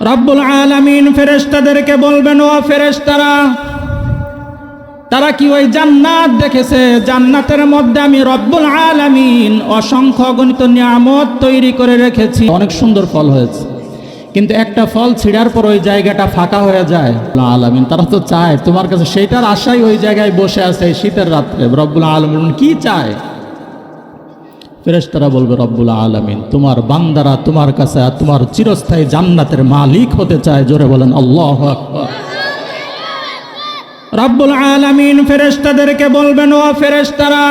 রব্বুল আলামিন ফেরেশতাদেরকে বলবেন, ও ফেরেশতারা, তারা কি ওই জান্নাত দেখেছে? জান্নাতের মধ্যে আমি রব্বুল আলামিন অসংখ্য গণিত নিয়ামত তৈরি করে রেখেছি। অনেক সুন্দর ফল হয়েছে। কিন্তু একটা ফল ছিঁড়ার পর ওই জায়গাটা ফাঁকা হয়ে যায়। আলামিন, তারা তো চায়। তোমার কাছে সেইটার আশাই ওই জায়গায় বসে আছে শীতের রাত্রে। রব্বুল আলামিন কি চায়? ফেরেশতারা বলবে, রব্বুল আলামিন, তোমার বান্দারা তোমার কাছে তোমার চিরস্থায়ী জান্নাতের মালিক হতে চায়। জোরে বলেন, আল্লাহ রব্বুল আলামিন ফেরেশতাদেরকে বলবেন, ও ফেরেশতারা,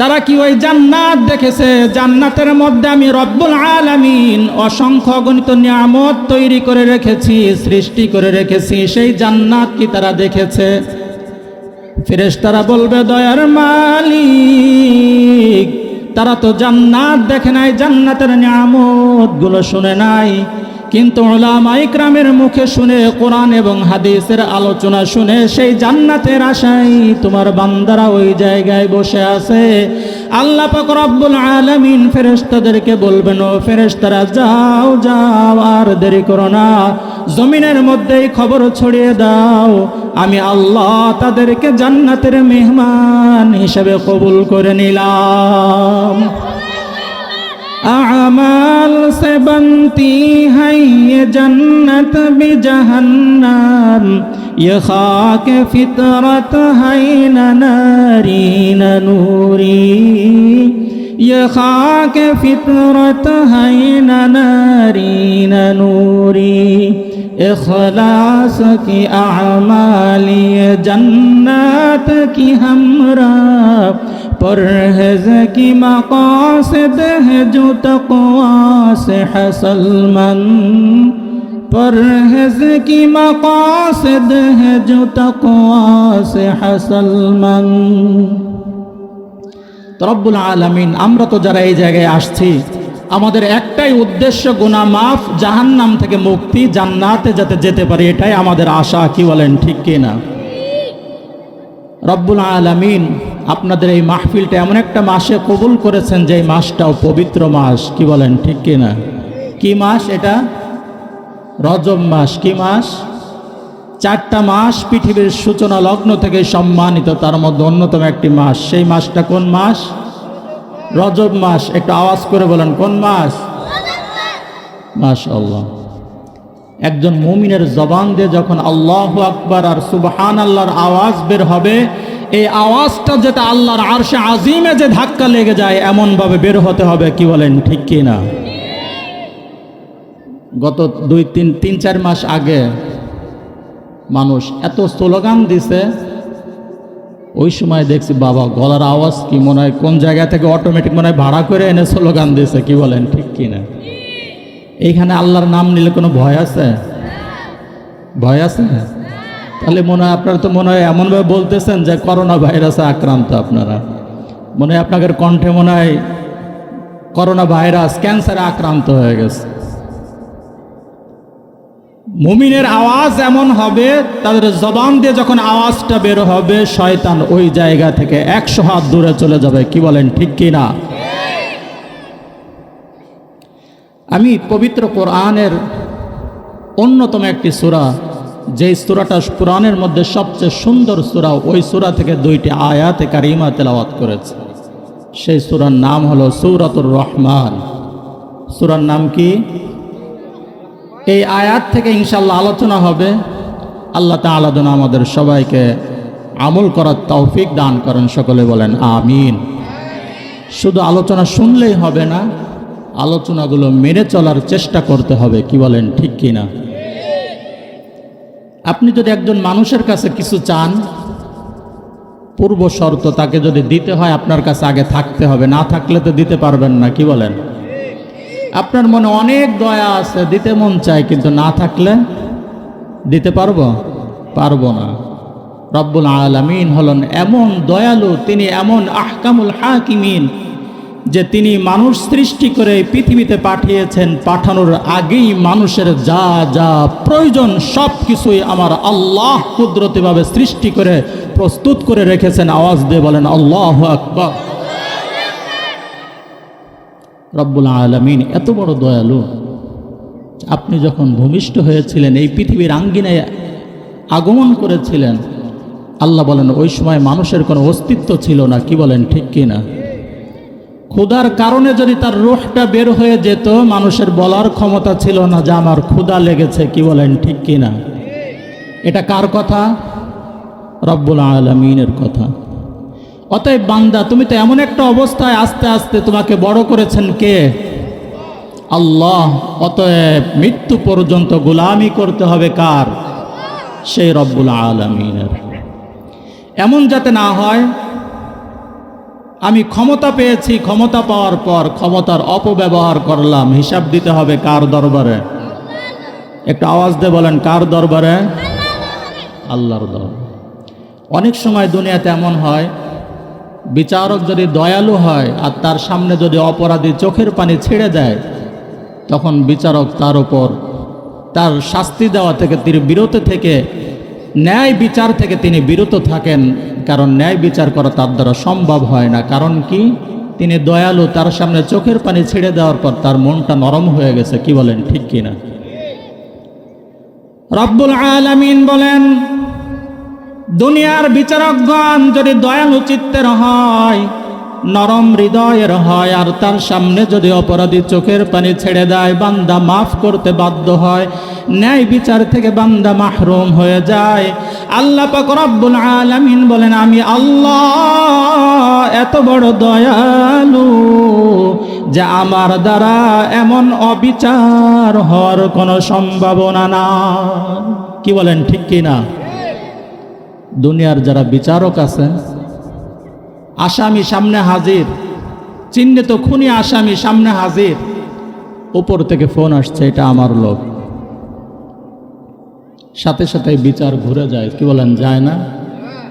তারা কি ওই জান্নাত দেখেছে? জান্নাতের মধ্যে আমি রব্বুল আলামিন অসংখ্য গণিত নিয়ামত তৈরি করে রেখেছি, সৃষ্টি করে রেখেছি, সেই জান্নাত কি তারা দেখেছে? ফেরেশতারা বলবে, দয়ার মালিক তারা তো জান্নাত দেখে নাই, জান্নাতের নিয়ামতগুলো শুনে নাই। কিন্তু ওলামা ইকরামের মুখে শুনে, কোরআন এবং হাদিসের আলোচনা শুনে সেই জান্নাতের আশাই তোমার বান্দারা ওই জায়গায় বসে আছে। আল্লাহ রব্বুল আলামিন ফেরেশতাদেরকে বলবেন, ও ফেরেশতারা, যাও যাও, আর দেরি করো না। জমিনের মধ্যেই খবর ছড়িয়ে দাও। আমি আল্লাহ তাদেরকে জান্নাতের মেহমান হিসেবে কবুল করে নিলাম अमाल से बनती है ये जन्नत भी जहन्नम ये खाक फितरत है न नारी न नूरी ये खाक फितरत है न नारी न नूरी اخلاص کی اعمالی جنت کی ہمراہ پرہز کی مقاصد ہے جو تقوا سے حسل مند پرہز کی مقاصد ہے جو تقوا سے حسل من তো রব্বুল আলমিন আমরা তো যারা এই জায়গায় আসছি আমাদের একটাই উদ্দেশ্য গুনা মাফ, জাহান্নাম থেকে মুক্তি, জান্নাতে যাতে যেতে পারি, এটাই আমাদের আশা, কি বলেন, ঠিক কি না রব্বুল আলামিন আপনাদের এই মাহফিলটা এমন একটা মাসে কবুল করেছেন যে এই মাসটাও পবিত্র মাস, কি বলেন, ঠিক কি না কি মাস এটা? রজব মাস, কি মাস? চারটা মাস পৃথিবীর সূচনা লগ্ন থেকে সম্মানিত, তার মধ্যে অন্যতম একটি মাস। সেই মাসটা কোন মাস? রজব মাস, একটু আওয়াজ করে বলেন, কোন মাস? মাস আল্লাহ একজন মুমিনের জবান দিয়ে যখন আল্লাহ আকবার আর সুবহান আল্লাহর আওয়াজ বের হবে, এই আওয়াজটা যেটা আল্লাহর আরশে আজিমে যে ধাক্কা লেগে যায়, এমনভাবে বের হতে হবে, কি বলেন, ঠিক কি না? গত দুই, তিন তিন, চার মাস আগে মানুষ এত স্লোগান দিছে ওই সময় দেখছি, বাবা, গলার আওয়াজ কি মনে হয়, কোন জায়গা থেকে অটোমেটিক মনে হয় ভাড়া করে এনে স্লোগান দিছে কি বলেন, ঠিক কি না? এইখানে আল্লাহর নাম নিলে কোনো ভয় আছে? ভয় আছে? তাহলে মনে হয় আপনারা তো মনে হয় এমনভাবে বলতেছেন যে করোনা ভাইরাসে আক্রান্ত আপনারা। মনে হয় আপনাদের কণ্ঠে মনে হয় করোনা ভাইরাস ক্যান্সারে আক্রান্ত হয়ে গেছে। মুমিনের আওয়াজ এমন হবে, তাদের জবান দিয়ে যখন আওয়াজটা বের হবে, শয়তান ওই জায়গা থেকে একশো হাত দূরে চলে যাবে। কি বলেন, ঠিক কি না? আমি পবিত্র কোরআনের অন্যতম একটি সূরা, যেই সূরাটা কোরআনের মধ্যে সবচেয়ে সুন্দর সূরা, ওই সূরা থেকে দুইটি আয়াতে কারিমা তেলাওয়াত করেছে। সেই সূরার নাম হলো সূরাতুর রহমান। সূরার নাম কি? এই আয়াত থেকে ইনশাল্লাহ আলোচনা হবে। আল্লাহ তাআলা যেন আমাদের সবাইকে আমল করার তৌফিক দান করেন, সকলে বলেন আমিন। শুধু আলোচনা শুনলেই হবে না, আলোচনাগুলো মেনে চলার চেষ্টা করতে হবে, কি বলেন ঠিক কি না আপনি যদি একজন মানুষের কাছে কিছু চান, পূর্ব শর্ত তাকে যদি দিতে হয়, আপনার কাছে আগে থাকতে হবে, না থাকলে তো দিতে পারবেন না, কি বলেন? আপনার মনে অনেক দয়া আছে, দিতে মন চায়, কিন্তু না থাকলে দিতে পারব? পারব না। রব্বুল আলামিন হলেন এমন দয়ালু, তিনি এমন আহকামুল হাকিমিন, যে তিনি মানুষ সৃষ্টি করে পৃথিবীতে পাঠিয়েছেন, পাঠানোর আগেই মানুষের যা যা প্রয়োজন সব কিছুই আমার আল্লাহ কুদরতিভাবে সৃষ্টি করে, প্রস্তুত করে রেখেছেন। আওয়াজ দিয়ে বলেন, আল্লাহ আকবর। রব্বুল আলমিন, এত বড় দয়ালু। আপনি যখন ভূমিষ্ঠ হয়েছিলেন, এই পৃথিবীর আঙ্গিনায় আগমন করেছিলেন, আল্লাহ বলেন, ওই সময় মানুষের কোনো অস্তিত্ব ছিল না, কি বলেন, ঠিক কি না? ক্ষুধার কারণে যদি তার রোহটা বের হয়ে যেত, মানুষের বলার ক্ষমতা ছিল না, যে আমার ক্ষুধা লেগেছে, কি বলেন, ঠিক কি না? এটা কার কথা? রব্বুল আলমিনের কথা। অতএব বান্দা, তুমি তো এমন একটা অবস্থায় আস্তে আস্তে তোমাকে বড় করেছেন কে? আল্লাহ। অতএব মৃত্যু পর্যন্ত গোলামি করতে হবে কার? সেই রব্বুল আলমিনের। এমন যাতে না হয়, আমি ক্ষমতা পেয়েছি, ক্ষমতা পাওয়ার পর ক্ষমতার অপব্যবহার করলাম। হিসাব দিতে হবে কার দরবারে? একটু আওয়াজ দিয়ে বলেন, কার দরবারে? আল্লাহর দরবারে। অনেক সময় দুনিয়াতে এমন হয় বিচারক যদি দয়ালু হয় আর তার সামনে যদি অপরাধী চোখের পানি ছেড়ে দেয় তখন বিচারক তার উপর তার শাস্তি দেওয়া থেকে তিনি বিরত থেকে, ন্যায় বিচার থেকে তিনি বিরত থাকেন। কারণ ন্যায় বিচার করা তার দ্বারা সম্ভব হয় না। কারণ কি? তিনি দয়ালু, তার সামনে চোখের পানি ছেড়ে দেওয়ার পর তার মনটা নরম হয়ে গেছে। কি বলেন, ঠিক কিনা? রব্বুল আলামিন বলেন দুনিয়ার বিচারকগণ যদি দয়ালু চিত্তের হয়, নরম হৃদয়ের হয়, আর তার সামনে যদি অপরাধী চোখের পানি ছেড়ে দেয়, বান্দা মাফ করতে বাধ্য হয়, ন্যায় বিচার থেকে বান্দা মাহরুম হয়ে যায়। আল্লাহ পাক রব্বুল আলামিন বলেন, আমি আল্লাহ এত বড় দয়ালু যে আমার দ্বারা এমন অবিচার হওয়ার কোনো সম্ভাবনা না কি বলেন, ঠিক কি না দুনিয়ার যারা বিচারক আছেন, আসামি সামনে হাজির, চিহ্নিত খুনি আসামি সামনে হাজির, উপর থেকে ফোন আসছে, এটা আমার লোক। সাথে সাথে বিচার ঘুরে যায়, কি বলেন, যায় না?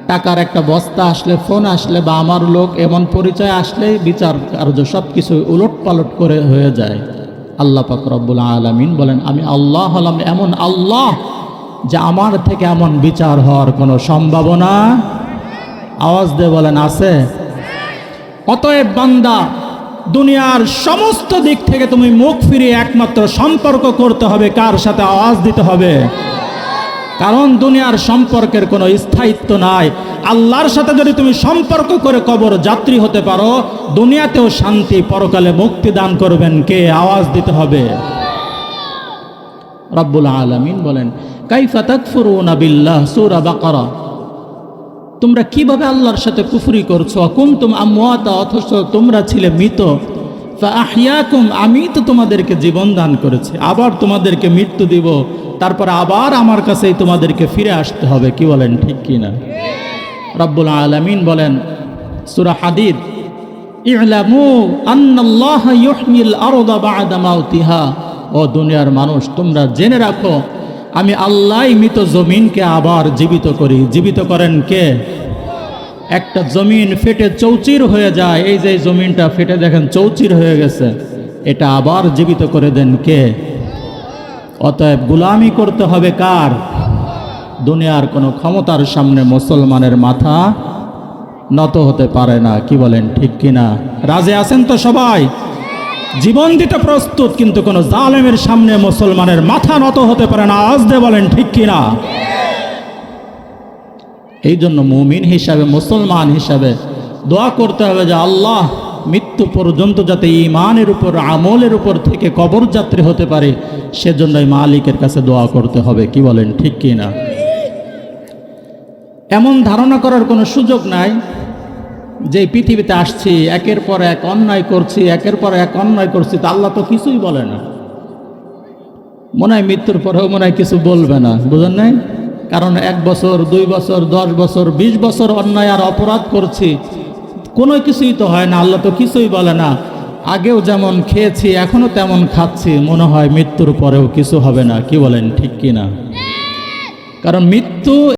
টাকার একটা বস্তা আসলে, ফোন আসলে বা আমার লোক, এমন পরিচয় আসলেই বিচার কার্য সব কিছু উলট পালট করে হয়ে যায়। আল্লাহ পাক রব্বুল আলমিন বলেন, আমি আল্লাহ হলাম, এমন আল্লাহ যে আমার থেকে এমন বিচার হওয়ার কোনো সম্ভাবনা? আওয়াজ দিয়ে বলেন, আছে। অতএব বান্দা, দুনিয়ার সমস্ত দিক থেকে তুমি মুখ ফিরিয়ে একমাত্র সম্পর্ক করতে হবে, কার সাথে আওয়াজ দিতে হবে? কারণ দুনিয়ার সম্পর্কের কোনো স্থায়িত্ব নাই। আল্লাহর সাথে যদি তুমি সম্পর্ক করে কবর যাত্রী হতে পারো, দুনিয়াতেও শান্তি, পরকালে মুক্তি দান করবেন কে? আওয়াজ দিতে হবে। রব্বুল আলমিন বলেন কাইফা তাকফুরুনা বিল্লাহ? সূরা বাকারা। তোমরা কীভাবে আল্লাহর সাথে কুফরি করছ? কুমতুম আমওয়াতা, অথচ তোমরা ছিলে মৃত। আহিয়াকুম আমি তো তোমাদেরকে জীবন দান করেছি। আবার তোমাদেরকে মৃত্যু দিব। তারপর আবার আমার কাছেই তোমাদেরকে ফিরে আসতে হবে। কি বলেন, ঠিক কি না? রব্বুল আলামিন বলেন, সূরা হাদিদ, ই'লামু ও দুনিয়ার মানুষ, তোমরা জেনে রাখো আমি আল্লাহ মৃত জমিনকে আবার জীবিত করি। জীবিত করেন কে? একটা জমিন ফেটে চৌচির হয়ে যায়। এই যে জমিনটা ফেটে দেখেন চৌচির হয়ে গেছে। এটা আবার জীবিত করে দেন কে? অতএব গুলামি করতে হবে কার? দুনিয়ার কোনো ক্ষমতার সামনে মুসলমানের মাথা নত হতে পারে না। কি বলেন, ঠিক কিনা? রাজে আছেন তো সবাই? জীবন দিতে প্রস্তুত, কিন্তু কোনো জালেমের সামনে মুসলমানের মাথা নত হতে পারে না। আজ দে বলেন, ঠিক কিনা? এই জন্য মুমিন হিসাবে, মুসলমান হিসাবে দোয়া করতে হবে যে আল্লাহ মৃত্যু পর্যন্ত যাতে ইমানের উপর, আমলের উপর থেকে কবর যাত্রী হতে পারে, সেজন্যই মালিকের কাছে দোয়া করতে হবে। কি বলেন, ঠিক কি না এমন ধারণা করার কোনো সুযোগ নাই। যে পৃথিবীতে আসছি, একের পর এক অন্যায় করছি, একের পর এক অন্যায় করছি, তা আল্লাহ তো কিছুই বলে না। মনে হয় মৃত্যুর পরেও মনে হয় কিছু বলবে না, বুঝেন নাই? কারণ এক বছর, দুই বছর, দশ বছর, বিশ বছর অন্যায় আর অপরাধ করছি, কোনো কিছুই তো হয় না, আল্লাহ তো কিছুই বলে না। আগেও যেমন খেয়েছি, এখনও তেমন খাচ্ছি, মনে হয় মৃত্যুর পরেও কিছু হবে না, কি বলেন, ঠিক কি না কারণ মৃত্যু